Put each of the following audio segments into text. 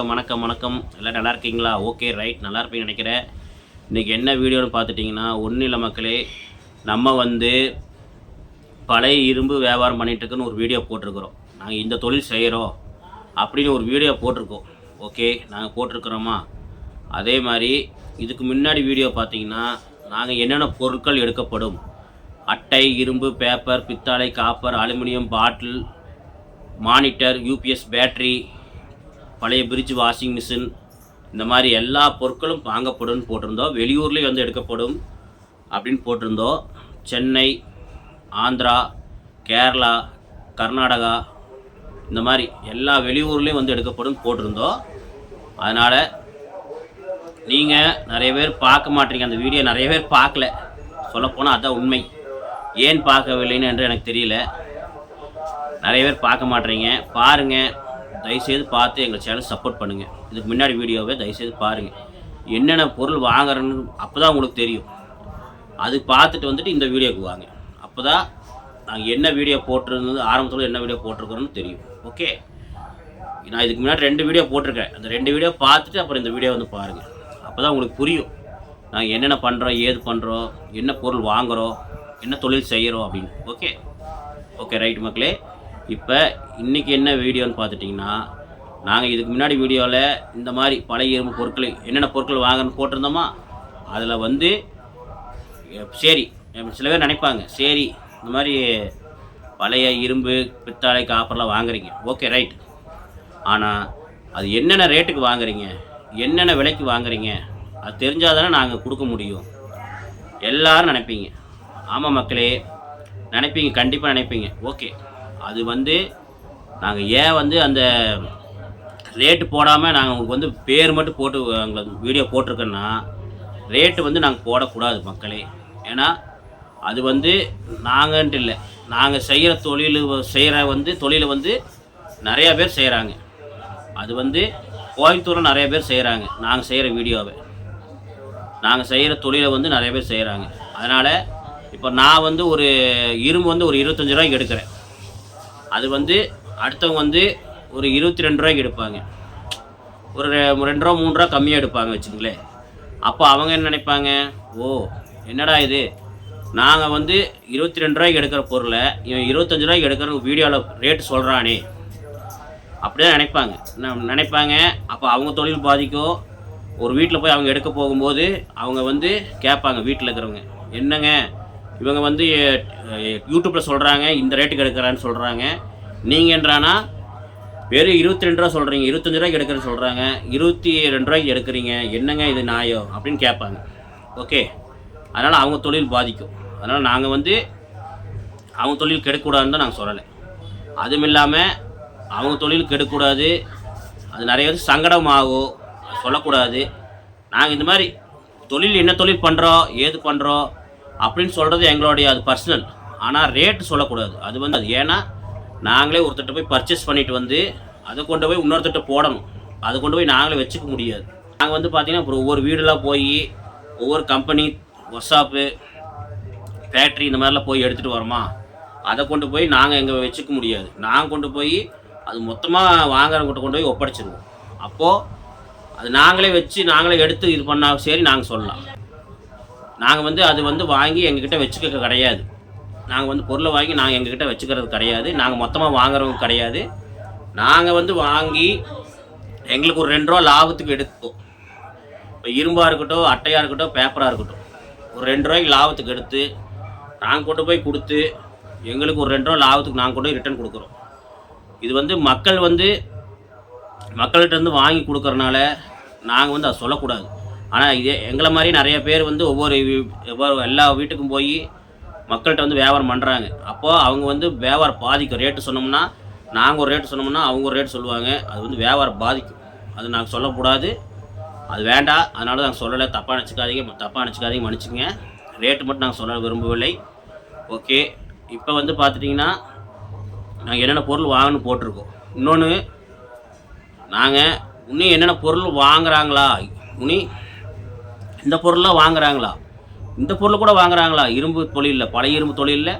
வணக்கம் வணக்கம் வணக்கம். எல்லாம் நல்லா இருக்கீங்களா? ஓகே ரைட் நல்லா இருப்பீங்கன்னு நினைக்கிறேன். இன்றைக்கி என்ன வீடியோன்னு பார்த்துட்டிங்கன்னா ஒன்றும் இல்லை மக்களே நம்ம வந்து பழைய இரும்பு வியாபாரம் பண்ணிட்டு இருக்குன்னு ஒரு வீடியோ போட்டிருக்கிறோம். நாங்கள் இந்த தொழில் செய்கிறோம் அப்படின்னு ஒரு வீடியோ போட்டிருக்கோம். ஓகே நாங்கள் போட்டிருக்கிறோமா? அதே மாதிரி இதுக்கு முன்னாடி வீடியோ பார்த்தீங்கன்னா நாங்கள் என்னென்ன பொருட்கள் எடுக்கப்படும்? அட்டை இரும்பு பேப்பர் பித்தளை copper aluminium bottle monitor UPS battery பழைய பிரிட்ஜ் வாஷிங் மிஷின் இந்த மாதிரி எல்லா பொருட்களும் வாங்கப்படும்னு போட்டிருந்தோம். வெளியூர்லேயும் வந்து எடுக்கப்படும் அப்படின்னு போட்டிருந்தோம். சென்னை ஆந்திரா கேரளா கர்நாடகா இந்த மாதிரி எல்லா வெளியூர்லேயும் வந்து எடுக்கப்படும் போட்டிருந்தோம். அதனால் நீங்கள் நிறைய பேர் பார்க்க மாட்டீங்க. அந்த வீடியோ நிறைய பேர் பார்க்கல. சொல்லப்போனால் அதுதான் உண்மை. ஏன் பார்க்கவில்லைன்னு என்று எனக்கு தெரியல. நிறைய பேர் பார்க்க மாட்டேறீங்க பாருங்கள் தயவுசெய்து பார்த்து எங்கள் சேனல் சப்போர்ட் பண்ணுங்கள் இதுக்கு முன்னாடி வீடியோவை தயவுசெய்து பாருங்கள் என்னென்ன பொருள் வாங்குறேன்னு அப்போ தான் உங்களுக்கு தெரியும். அது பார்த்துட்டு வந்துட்டு இந்த வீடியோக்கு வாங்க. அப்போ தான் நாங்கள் என்ன வீடியோ போட்டிருந்தது ஆரம்பத்தில் என்ன வீடியோ போட்டிருக்கிறோன்னு தெரியும். ஓகே நான் இதுக்கு முன்னாடி ரெண்டு வீடியோ போட்டிருக்கேன். அந்த ரெண்டு வீடியோ பார்த்துட்டு அப்புறம் இந்த வீடியோ வந்து பாருங்கள் அப்போ தான் உங்களுக்கு புரியும். நாங்கள் என்னென்ன பண்ணுறோம் ஏது பண்ணுறோம் என்ன பொருள் வாங்குகிறோம் என்ன தொழில் செய்கிறோம் அப்படின்னு. ஓகே ஓகே ரைட் மக்களே? இப்போ இன்றைக்கி என்ன வீடியோன்னு பார்த்துட்டிங்கன்னா நாங்கள் இதுக்கு முன்னாடி வீடியோவில் இந்த மாதிரி பழைய இரும்பு பொருட்கள் என்னென்ன பொருட்கள் வாங்கன்னு போட்டிருந்தோமா அதில் வந்து சரி சில பேர் நினைப்பாங்க சரி இந்த மாதிரி பழைய இரும்பு பித்தாளை காப்பர்லாம் வாங்குறீங்க. Okay right. ஆனால் அது என்னென்ன ரேட்டுக்கு வாங்குறீங்க என்னென்ன விலைக்கு வாங்குறீங்க அது தெரிஞ்சால் தானே நாங்கள் கொடுக்க முடியும். எல்லோரும் நினைப்பீங்க. ஆமாம் மக்களே நினைப்பீங்க கண்டிப்பாக நினைப்பீங்க. ஓகே. அது வந்து நாங்கள் ஏன் வந்து அந்த ரேட்டு போடாமல் நாங்கள் உங்களுக்கு வந்து பேர் மட்டும் போட்டு உங்களுக்கு வீடியோ போட்டிருக்கோன்னா ரேட்டு வந்து நாங்கள் போடக்கூடாது மக்களே. ஏன்னா அது வந்து நாங்கன்ட்டு இல்லை. நாங்கள் செய்கிற தொழில் செய்கிற வந்து தொழிலை வந்து நிறையா பேர் செய்கிறாங்க அது வந்து கோயம்புத்தூரில் நிறைய பேர் செய்கிறாங்க நாங்கள் செய்கிற வீடியோவை. நாங்கள் செய்கிற தொழிலை வந்து நிறைய பேர் செய்கிறாங்க அதனால் இப்போ நான் வந்து ஒரு இரும்பு வந்து ஒரு இருபத்தஞ்சி ரூபாய்க்கு எடுக்கிறேன். அது வந்து அடுத்தவங்க வந்து ஒரு இருபத்தி ரெண்டு ரூபாய்க்கு எடுப்பாங்க. ஒரு ரெ- ரெண்டு ரூபா மூணு ரூபா கம்மியாக எடுப்பாங்க வச்சுங்களேன் அப்போ அவங்க என்ன நினைப்பாங்க? ஓ என்னடா இது? நாங்கள் வந்து இருபத்தி ரெண்டு ரூபாய்க்கு எடுக்கிற பொருளை இவன் இருபத்தஞ்சி ரூபாய்க்கு எடுக்கிற வீடியோவில் ரேட்டு சொல்கிறானே அப்படிதான் நினைப்பாங்க. நினைப்பாங்க? அப்போ அவங்க தொழில் பாதிக்கும் ஒரு வீட்டில் போய் அவங்க எடுக்க போகும்போது அவங்க வந்து கேட்பாங்க வீட்டில் இருக்கிறவங்க. என்னங்க? இவங்க வந்து யூடியூப்பில் சொல்கிறாங்க இந்த ரேட்டுக்கு எடுக்கிறான்னு சொல்கிறாங்க நீங்கள் என்றானா வெறும் இருபத்தி ரெண்டு ரூபா சொல்கிறீங்க இருபத்தஞ்சு ரூபாய்க்கு எடுக்கிறேன்னு சொல்கிறாங்க இருபத்தி ரெண்டு ரூபாய்க்கு எடுக்கிறீங்க என்னங்க இது நியாயம் அப்படின்னு கேட்பாங்க. ஓகே. அதனால் அவங்க தொழில் பாதிக்கும். அதனால் நாங்கள் வந்து அவங்க தொழில் கெடக்கூடாதுன்னு தான் நாங்கள் சொல்லலை. அதுவும் இல்லாமல் அவங்க தொழில் கெடக்கூடாது. அது நிறைய வந்து சங்கடமாகும் சொல்லக்கூடாது. நாங்கள் இந்த மாதிரி தொழில் என்ன தொழில் பண்ணுறோம் ஏது பண்ணுறோம் அப்படின்னு சொல்கிறது எங்களுடைய அது பர்சனல் ஆனால் ரேட்டு சொல்லக்கூடாது. அது வந்து அது ஏன்னா நாங்களே ஒருத்தர்கிட்ட போய் பர்ச்சேஸ் பண்ணிட்டு வந்து அதை கொண்டு போய் இன்னொருத்தர்கிட்ட போடணும். அதை கொண்டு போய் நாங்களே வச்சுக்க முடியாது. நாங்கள் வந்து பார்த்திங்கன்னா அப்புறம் ஒவ்வொரு வீடெல்லாம் போய் ஒவ்வொரு கம்பெனி ஒர்க்ஷாப்பு ஃபேக்ட்ரி இந்த மாதிரிலாம் போய் எடுத்துகிட்டு வரோமா? அதை கொண்டு போய் நாங்கள் எங்கே வச்சுக்க முடியாது. நாங்கள் கொண்டு போய் அது மொத்தமாக வாங்குறவங்ககிட்ட கொண்டு போய் ஒப்படைச்சிருவோம். அப்போது அது நாங்களே வச்சு நாங்களே எடுத்து இது பண்ணால் சரி நாங்கள் சொல்லலாம். நாங்கள் வந்து அது வந்து வாங்கி எங்ககிட்ட வச்சுக்க கிடையாது. நாங்கள் வந்து பொருளை வாங்கி நாங்கள் எங்ககிட்ட வச்சுக்கிறது கிடையாது. நாங்கள் மொத்தமாக வாங்குறவங்க கிடையாது. நாங்கள் வந்து வாங்கி எங்களுக்கு ஒரு ரெண்டு ரூபா லாபத்துக்கு எடுத்துப்போம் இப்போ இரும்பாக இருக்கட்டும் அட்டையாக இருக்கட்டும் பேப்பராக இருக்கட்டும். ஒரு ரெண்டு ரூபாய்க்கு லாபத்துக்கு எடுத்து நாங்கள் கொண்டு போய் கொடுத்து எங்களுக்கு ஒரு ரெண்டு ரூபா லாபத்துக்கு நாங்கள் கொண்டு போய் ரிட்டர்ன் கொடுக்குறோம். இது வந்து மக்கள் வந்து மக்கள்கிட்ட இருந்து வாங்கி கொடுக்குறனால நாங்கள் வந்து அதை சொல்லக்கூடாது. ஆனால் இதே எங்களை மாதிரி நிறைய பேர் வந்து ஒவ்வொரு ஒவ்வொரு எல்லா வீட்டுக்கும் போய் மக்கள்கிட்ட வந்து வியாபாரம் பண்ணுறாங்க அப்போது அவங்க வந்து வியாபாரம் பாதிக்கும் ரேட்டு சொன்னோம்னா நாங்கள் ஒரு ரேட்டு சொன்னோம்னா அவங்க ஒரு ரேட்டு சொல்லுவாங்க. அது வந்து வியாபாரம் பாதிக்கும். அது நாங்கள் சொல்லக்கூடாது. அது வேண்டாம். அதனால நாங்கள் சொல்லலை. தப்பாக நினச்சிக்காதீங்க. தப்பாக நினச்சிக்காதீங்க. மன்னிச்சுங்க ரேட்டு மட்டும் நாங்கள் சொல்ல விரும்பவில்லை. ஓகே இப்போ வந்து பார்த்துட்டிங்கன்னா நாங்கள் என்னென்ன பொருள் வாங்கணும் போட்டிருக்கோம். இன்னொன்று நாங்கள் இன்னும் என்னென்ன பொருள் வாங்குறாங்களா? இனி இந்த பொருள்லாம் வாங்குறாங்களா? இந்த பொருள் கூட வாங்குறாங்களா? இரும்பு தொழிலில் பழைய இரும்பு தொழிலில்.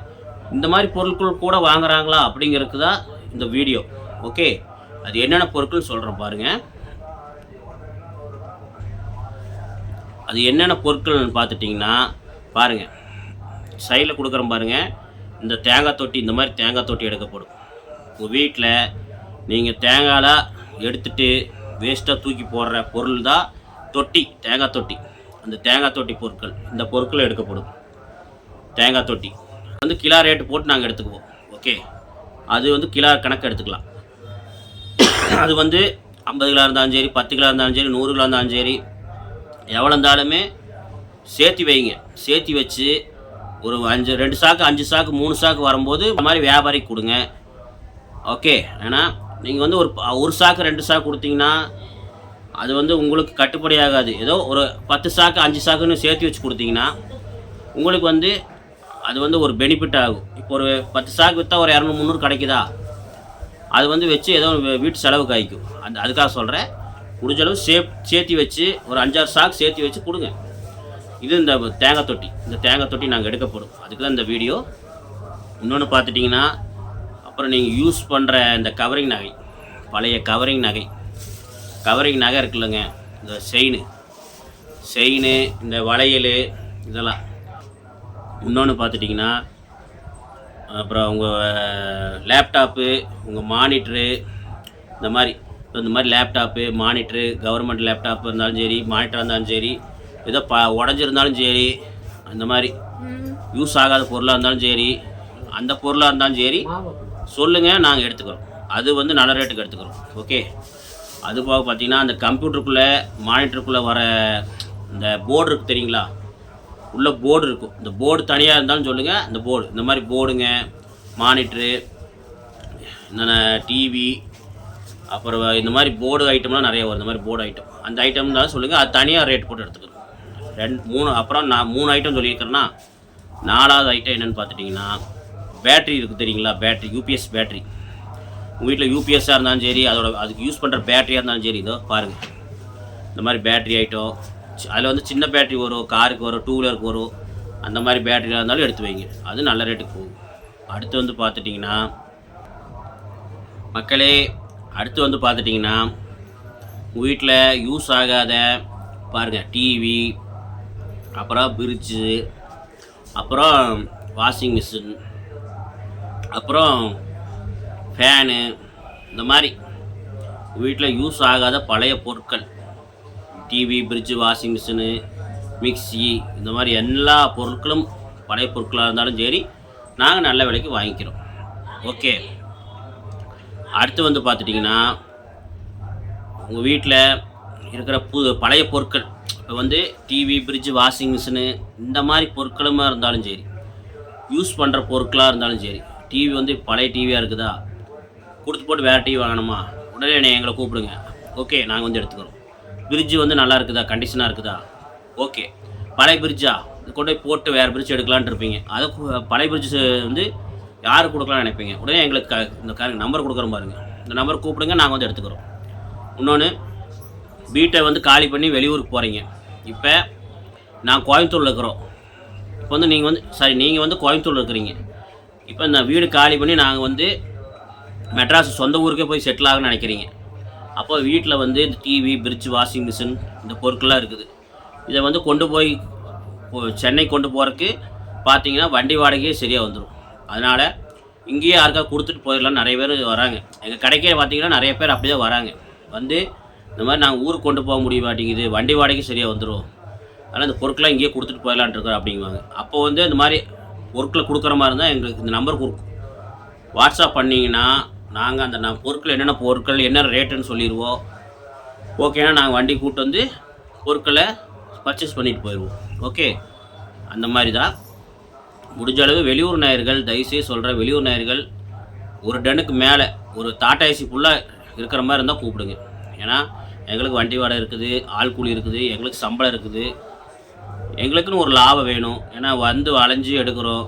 இந்த மாதிரி பொருட்கள் கூட வாங்குறாங்களா அப்படிங்கிறதுக்கு தான் இந்த வீடியோ. ஓகே? அது என்னென்ன பொருட்கள் சொல்கிறோம் பாருங்கள் அது என்னென்ன பொருட்கள்னு பார்த்துட்டிங்கன்னா பாருங்கள் சைடில் கொடுக்குறோம் பாருங்கள் இந்த தேங்காய் தொட்டி இந்த மாதிரி தேங்காய் தொட்டி எடுக்கப்படும். உங்கள் வீட்டில் நீங்கள் தேங்காயில் எடுத்துகிட்டு வேஸ்ட்டாக தூக்கி போடுற பொருள் தான் தொட்டி தேங்காய் தொட்டி. அந்த தேங்காய் தொட்டி பொருட்கள் இந்த பொருட்கள் எடுக்கப்படும். தேங்காய் தொட்டி. வந்து கிலோ ரேட்டு போட்டு நாங்கள் எடுத்துக்குவோம். ஓகே அது வந்து கிலோ கணக்கு எடுத்துக்கலாம். அது வந்து ஐம்பது கிலோ இருந்தாலும் சரி பத்து கிலோ இருந்தாலும் சரி நூறு கிலோ இருந்தாலும் சரி எவ்வளோ இருந்தாலுமே சேர்த்தி வைங்க. சேர்த்தி வச்சு ஒரு அஞ்சு ரெண்டு சாக்கு அஞ்சு சாக்கு மூணு சாக்கு வரும்போது இந்த மாதிரி வியாபாரிக்கு கொடுங்க. ஓகே ஏன்னா நீங்கள் வந்து ஒரு ஒரு சாக்கு ரெண்டு சாக்கு கொடுத்தீங்கன்னா அது வந்து உங்களுக்கு கட்டுப்படி ஆகாது ஏதோ ஒரு பத்து சாக்கு அஞ்சு சாக்குன்னு சேர்த்து வச்சு கொடுத்தீங்கன்னா உங்களுக்கு வந்து அது வந்து ஒரு பெனிஃபிட் ஆகும். இப்போ ஒரு பத்து சாக்கு விற்றா ஒரு இரநூறு முந்நூறு கிடைக்குதா? அது வந்து வச்சு ஏதோ வீட்டு செலவு காய்க்கும். அந்த அதுக்காக சொல்கிறேன் முடிஞ்ச அளவு சே சேர்த்தி வச்சு ஒரு அஞ்சாறு சாக்கு சேர்த்தி வச்சு கொடுங்க. இது இந்த தேங்காய் தொட்டி. இந்த தேங்காய் தொட்டி நாங்கள் எடுக்கப்படும். அதுக்கு தான் இந்த வீடியோ. இன்னொன்று பார்த்துட்டிங்கன்னா அப்புறம் நீங்கள் யூஸ் பண்ணுற இந்த கவரிங் நகை. பழைய கவரிங் நகை. கவரிங் நகை இருக்குல்லங்க. இந்த செயின். செயின் இந்த வளையல் இதெல்லாம். இன்னொன்று பார்த்துட்டிங்கன்னா அப்புறம் உங்கள் லேப்டாப்பு உங்கள் மானிட்ரு இந்த மாதிரி. இந்த மாதிரி லேப்டாப்பு மானிட்ரு கவர்மெண்ட் லேப்டாப் இருந்தாலும் சரி மானிட்டராக இருந்தாலும் சரி ஏதோ ப உடஞ்சிருந்தாலும் சரி அந்த மாதிரி. யூஸ் ஆகாத பொருளாக இருந்தாலும் சரி அந்த பொருளாக இருந்தாலும் சரி சொல்லுங்கள் நாங்கள் எடுத்துக்கிறோம். அது வந்து நல்ல ரேட்டுக்கு எடுத்துக்கிறோம். ஓகே அது போக பார்த்தீங்கன்னா அந்த கம்ப்யூட்டருக்குள்ளே மானிட்டருக்குள்ளே வர இந்த போர்டு இருக்குது தெரியுங்களா? உள்ள போர்டு இருக்கும் இந்த போர்டு தனியாக இருந்தாலும் சொல்லுங்கள் இந்த போர்டு. இந்த மாதிரி போர்டுங்க மானிட்ரு என்னென்ன டிவி அப்புறம் இந்த மாதிரி போர்டு ஐட்டம்லாம் நிறைய வரும். இந்த மாதிரி போர்டு ஐட்டம். அந்த ஐட்டம் இருந்தாலும் சொல்லுங்கள் அது தனியாக ரேட் போட்டு எடுத்துக்கணும். ரெண்டு மூணு அப்புறம் நான் மூணு ஐட்டம் சொல்லியிருக்கிறேன்னா நாலாவது ஐட்டம் என்னென்னு பார்த்துட்டிங்கன்னா பேட்ரி இருக்குது தெரியுங்களா? பேட்ரி யூபிஎஸ் பேட்ரி உங்கள் வீட்டில் யூபிஎஸ்ஸாக இருந்தாலும் சரி அதோட அதுக்கு யூஸ் பண்ணுற பேட்டரியாக இருந்தாலும் சரி இதோ பாருங்கள் இந்த மாதிரி பேட்ரி ஐட்டம் அதில் வந்து சின்ன பேட்டரி வரும் காருக்கு வரும் டூ வீலருக்கு வரும் அந்த மாதிரி பேட்டரியாக இருந்தாலும் எடுத்து வைங்க. அது நல்ல ரேட்டுக்கு போகும். அடுத்து வந்து பார்த்துட்டிங்கன்னா மக்களே அடுத்து வந்து பார்த்துட்டிங்கன்னா உங்கள் வீட்டில் யூஸ் ஆகாத பாருங்கள் டிவி அப்புறம் பிரிட்ஜு அப்புறம் வாஷிங் மிஷின் அப்புறம் ஃபேனு இந்த மாதிரி. வீட்டில் யூஸ் ஆகாத பழைய பொருட்கள். TV fridge washing machine mixie இந்த மாதிரி எல்லா பொருட்களும் பழைய பொருட்களாக இருந்தாலும் சரி நாங்கள் நல்ல விலைக்கு வாங்கிக்கிறோம். ஓகே. அடுத்து வந்து பார்த்துட்டிங்கன்னா உங்கள் வீட்டில் இருக்கிற புது பழைய பொருட்கள். இப்போ வந்து டிவி ஃப்ரிட்ஜு வாஷிங் மிஷினு இந்த மாதிரி பொருட்களுமா இருந்தாலும் சரி யூஸ் பண்ணுற பொருட்களாக இருந்தாலும் சரி டிவி வந்து பழைய டிவியாக இருக்குதா? கொடுத்து போட்டு வேறு டிவி வாங்கணுமா? உடனே என்னை எங்களை கூப்பிடுங்க. ஓகே நாங்கள் வந்து எடுத்துக்கிறோம். பிரிட்ஜு வந்து நல்லா இருக்குதா? கண்டிஷனாக இருக்குதா? ஓகே பழைய பிரிட்ஜா? கொண்டு போய் போட்டு வேறு பிரிட்ஜ் எடுக்கலான்ட்டு இருப்பீங்க. அதை பழைய ஃப்ரிட்ஜ் வந்து யாருக்கு கொடுக்கலாம்னு நினைப்பீங்க? உடனே எங்களுக்கு க இந்த காரங்க நம்பர் கொடுக்குறோம் பாருங்க. இந்த நம்பர் கூப்பிடுங்க நாங்கள் வந்து எடுத்துக்கிறோம். இன்னொன்று வீட்டை வந்து காலி பண்ணி வெளியூருக்கு போகிறீங்க இப்போ நான் கோயம்புத்தூரில் இருக்கிறோம். இப்போ வந்து நீங்கள் வந்து சாரி நீங்கள் வந்து கோயம்புத்தூரில் இருக்கிறீங்க. இப்போ இந்த வீடு காலி பண்ணி நாங்கள் வந்து மெட்ராஸ் சொந்த ஊருக்கே போய் செட்டில் ஆகணும்னு நினைக்கிறீங்க. அப்போ வீட்டில் வந்து இந்த டிவி பிரிட்ஜ் வாஷிங் மிஷின் இந்த பொருட்கள்லாம் இருக்குது. இதை வந்து கொண்டு போய் சென்னை கொண்டு போகிறதுக்கு பார்த்தீங்கன்னா வண்டி வாடகையே சரியாக வந்துடும் அதனால் இங்கேயே யாருக்கா கொடுத்துட்டு போயிடலாம் நிறைய பேர் வராங்க. எங்கள் கடைக்கே பார்த்தீங்கன்னா நிறைய பேர் அப்படி தான் வராங்க. வந்து இந்த மாதிரி நாங்கள் ஊருக்கு கொண்டு போக முடிய மாட்டேங்குது வண்டி வாடகை சரியாக வந்துடும் அதனால் இந்த பொருட்கள்லாம் இங்கேயே கொடுத்துட்டு போயிடலான்ட்டு இருக்கிறோம் அப்படிங்குவாங்க. அப்போ வந்து இந்த மாதிரி பொருட்களை கொடுக்குற மாதிரி இருந்தால் எங்களுக்கு இந்த நம்பர் கொடுக்கும். வாட்ஸ்அப் பண்ணிங்கன்னா நாங்கள் அந்த நான் பொருட்கள் என்னென்ன பொருட்கள் என்ன ரேட்டுன்னு சொல்லிடுவோம் ஓகேனா நாங்கள் வண்டி கூட்டு வந்து பொருட்களை பர்ச்சேஸ் பண்ணிட்டு போயிடுவோம் ஓகே அந்த மாதிரி தான் முடிஞ்ச அளவு வெளியூர் நாயர்கள் தயவுசெய்து சொல்கிற வெளியூர் நாயர்கள் ஒரு டன்னுக்கு மேலே ஒரு டாடா ஏசி ஃபுல்லாக இருக்கிற மாதிரி இருந்தால் கூப்பிடுங்க. ஏன்னா எங்களுக்கு வண்டி வாடகை இருக்குது ஆள் கூலி இருக்குது எங்களுக்கு சம்பளம் இருக்குது. எங்களுக்குன்னு ஒரு லாபம் வேணும். ஏன்னா வந்து வளைஞ்சி எடுக்கிறோம்.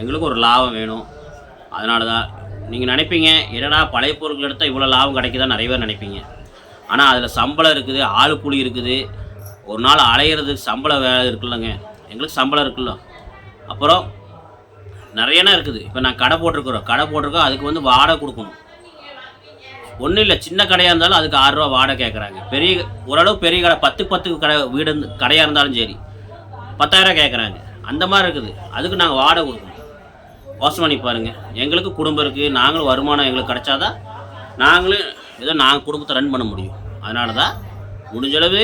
எங்களுக்கு ஒரு லாபம் வேணும். அதனால தான் நீங்கள் நினைப்பீங்க என்னடா பழைய பொருட்கள் எடுத்தால் இவ்வளோ லாபம் கிடைக்குதா நிறைய பேர் நினைப்பீங்க. ஆனால் அதில் சம்பளம் இருக்குது ஆள் கூலி இருக்குது. ஒரு நாள் அலையிறதுக்கு சம்பளம் வேலை இருக்குல்லங்க. எங்களுக்கு சம்பளம் இருக்குல்ல. அப்புறம் நிறையனா இருக்குது. இப்போ நான் கடை போட்டிருக்கிறோம். கடை போட்டிருக்கோம் அதுக்கு வந்து வாடகை கொடுக்கணும். ஒன்றும் இல்லை சின்ன கடையாக இருந்தாலும் அதுக்கு ஆறுரூவா வாடகை கேட்குறாங்க பெரிய ஓரளவு பெரிய கடை பத்து பத்துக்கு கடை வீடு கடையாக இருந்தாலும் சரி பத்தாயிரம் கேட்குறாங்க அந்த மாதிரி இருக்குது. அதுக்கு நாங்கள் வாடகை கொடுக்கணும். யோசனை பண்ணி பாருங்கள் எங்களுக்கு குடும்பம் இருக்குது நாங்களும் வருமானம் எங்களுக்கு கிடச்சாதான் நாங்களும் ஏதோ நாங்கள் குடும்பத்தை ரன் பண்ண முடியும். அதனால தான் முடிஞ்சளவு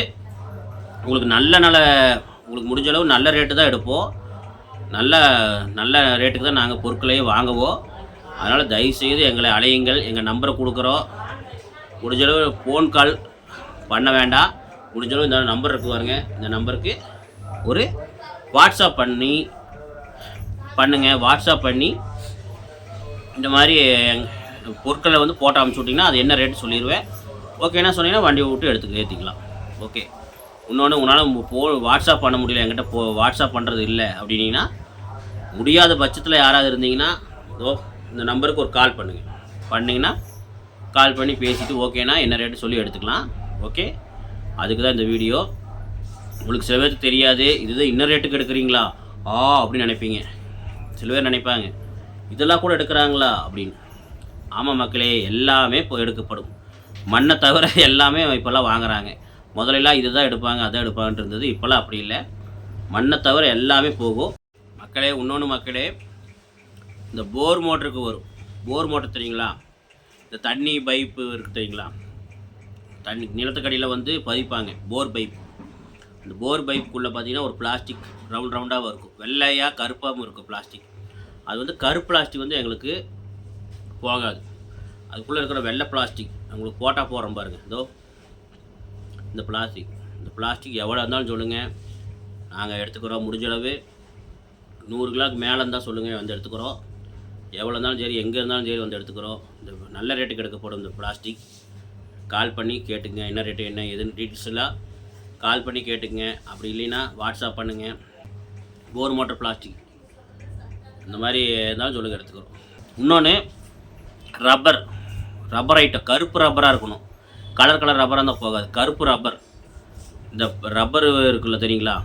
உங்களுக்கு நல்ல நல்ல உங்களுக்கு முடிஞ்ச அளவு நல்ல ரேட்டு தான் எடுப்போம். நல்ல நல்ல ரேட்டுக்கு தான் நாங்கள் பொருட்களையே வாங்குவோம். அதனால் தயவுசெய்து எங்களை அலையுங்கள். எங்கள் நம்பரை கொடுக்குறோம். முடிஞ்சளவு ஃபோன் கால் பண்ண வேண்டாம். முடிஞ்சளவு இந்த நம்பர் இருக்கு பாருங்க. இந்த நம்பருக்கு ஒரு வாட்ஸ்அப் பண்ணி பண்ணுங்கள் வாட்ஸ்அப் பண்ணி இந்த மாதிரி பொருட்களை வந்து போட்டு அமுச்சு விட்டிங்கன்னா அது என்ன ரேட்டு சொல்லிடுவேன் ஓகேனா சொன்னீங்கன்னா வண்டியை விட்டு எடுத்துக்க ஏற்றிக்கலாம் ஓகே இன்னொன்று உன்னால் போ வாட்ஸ்அப் பண்ண முடியல என்கிட்ட போ வாட்ஸ்அப் பண்ணுறது இல்லை அப்படின்னீங்கன்னா முடியாத பட்சத்தில் யாராவது இருந்தீங்கன்னா ஓ இந்த நம்பருக்கு ஒரு கால் பண்ணுங்கள் பண்ணிங்கன்னா கால் பண்ணி பேசிவிட்டு ஓகேனா என்ன ரேட்டு சொல்லி எடுத்துக்கலாம். ஓகே அதுக்கு தான் இந்த வீடியோ உங்களுக்கு சில பேருக்கு தெரியாது இதுதான் இன்னும் ரேட்டுக்கு எடுக்கிறீங்களா? ஆ அப்படின்னு நினைப்பீங்க. சில பேர் நினைப்பாங்க இதெல்லாம் கூட எடுக்கிறாங்களா? அப்படின்னு. ஆமாம் மக்களே எல்லாமே இப்போ எடுக்கப்படும். மண்ணை தவிர எல்லாமே இப்போல்லாம் வாங்குறாங்க. முதல்லலாம் இதுதான் எடுப்பாங்க அதை எடுப்பாங்கன்ட்டு இருந்தது இப்போல்லாம் அப்படி இல்லை. மண்ணை தவிர எல்லாமே போகும். மக்களே இன்னொன்று மக்களே இந்த போர் மோட்டருக்கு வரும். போர் மோட்டர் தெரியுங்களா? இந்த தண்ணி பைப்பு இருக்குது தெரியுங்களா? தண்ணி நிலத்துக்கடியில் வந்து பதிப்பாங்க போர் பைப். இந்த போர் பைப்புக்குள்ளே பார்த்தீங்கன்னா ஒரு பிளாஸ்டிக் ரவுண்ட் ரவுண்டாகவும் இருக்கும். வெள்ளையாக கருப்பாகவும் இருக்கும் பிளாஸ்டிக். அது வந்து கருப்பு பிளாஸ்டிக் வந்து எங்களுக்கு போகாது. அதுக்குள்ளே இருக்கிற வெள்ளை பிளாஸ்டிக் உங்களுக்கு போட்டால் போகிறோம் பாருங்கள் இதோ இந்த பிளாஸ்டிக் இந்த பிளாஸ்டிக் எவ்வளோ இருந்தாலும் சொல்லுங்கள் நாங்கள் எடுத்துக்கிறோம் முடிஞ்சளவு நூறு கிலோக்கு மேலே இருந்தால் சொல்லுங்கள் வந்து எடுத்துக்கிறோம். எவ்வளோ இருந்தாலும் சரி எங்கே இருந்தாலும் சரி வந்து எடுத்துக்கிறோம். இந்த நல்ல ரேட்டுக்கு எடுக்கப்படும் இந்த பிளாஸ்டிக் கால் பண்ணி கேட்டுங்க என்ன ரேட்டு என்ன எதுன்னு டீட்டெயில்ஸ் எல்லாம் கால் பண்ணி கேட்டுங்க. அப்படி இல்லைன்னா வாட்ஸ்அப் பண்ணுங்கள் போர் மோட்டர் பிளாஸ்டிக் இந்த மாதிரி இருந்தாலும் சொல்லுங்கள் எடுத்துக்கிறோம். இன்னொன்று ரப்பர் ரப்பர் ஐட்டம் கருப்பு ரப்பராக இருக்கணும். கலர் கலர் ரப்பராக இருந்தால் போகாது. கருப்பு ரப்பர் இந்த ரப்பர் இருக்குல்ல தெரியுங்களா?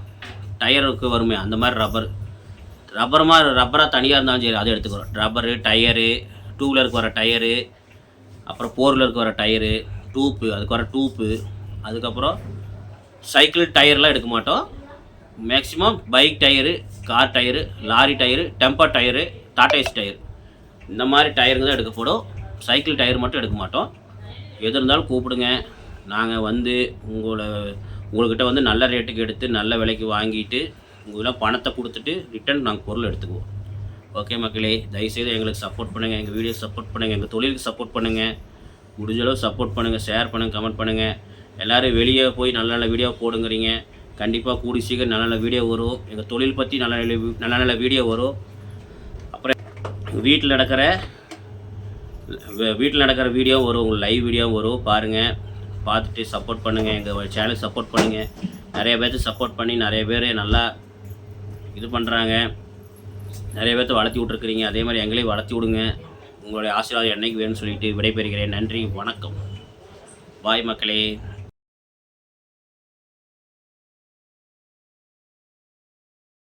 டயருக்கு வருமே அந்த மாதிரி ரப்பர் ரப்பர் மாதிரி ரப்பராக தனியாக இருந்தாலும் சரி அதை எடுத்துக்கிறோம். ரப்பரு டயரு டூ வீலருக்கு வர டயரு அப்புறம் ஃபோர் வீலருக்கு வர டயரு டூப்பு அதுக்கு வர டூப்பு அதுக்கப்புறம் சைக்கிள் டயர்லாம் எடுக்க மாட்டோம். Maximum bike tyre car tyre lorry tyre tempo tyre Tata tyre. இந்த மாதிரி டயருங்க தான் எடுக்கப்படும் சைக்கிள் டயர் மட்டும் எடுக்க மாட்டோம். எது இருந்தாலும் கூப்பிடுங்க. நாங்கள் வந்து உங்களை உங்கள்கிட்ட வந்து நல்ல ரேட்டுக்கு எடுத்து நல்ல விலைக்கு வாங்கிட்டு உங்களெலாம் பணத்தை கொடுத்துட்டு ரிட்டர்ன் நாங்கள் பொருள் எடுத்துக்குவோம். ஓகே மக்களே தயவுசெய்து எங்களுக்கு சப்போர்ட் பண்ணுங்கள் எங்கள் வீடியோ சப்போர்ட் பண்ணுங்கள் எங்கள் தொழிலுக்கு சப்போர்ட் பண்ணுங்கள் முடிஞ்ச அளவு சப்போர்ட் பண்ணுங்கள் ஷேர் பண்ணுங்கள் கமெண்ட் பண்ணுங்கள் எல்லோரும் வெளியே போய் நல்ல நல்ல வீடியோ போடுங்கிறீங்க. கண்டிப்பாக கூடி சீக்கிரம் நல்ல நல்ல வீடியோ வரும். எங்கள் தொழில் பற்றி நல்ல நல்ல நல்ல நல்ல வீடியோ வரும். அப்புறம் வீட்டில் நடக்கிற வீட்டில் நடக்கிற வீடியோ வரும். உங்கள் லைவ் வீடியோ வரும். பாருங்கள் பார்த்துட்டு சப்போர்ட் பண்ணுங்கள் எங்கள் சேனலுக்கு சப்போர்ட் பண்ணுங்கள் நிறைய பேர்த்து சப்போர்ட் பண்ணி நிறைய பேர் நல்லா இது பண்ணுறாங்க நிறைய பேர்த்த வளர்த்தி விட்ருக்குறீங்க அதே மாதிரி எங்களையும் வளர்த்தி விடுங்க. உங்களுடைய ஆசீர்வாதம் என்றைக்கு வேணும்னு சொல்லிட்டு விடைபெறுகிறேன். நன்றி. வணக்கம். பாய் மக்களே.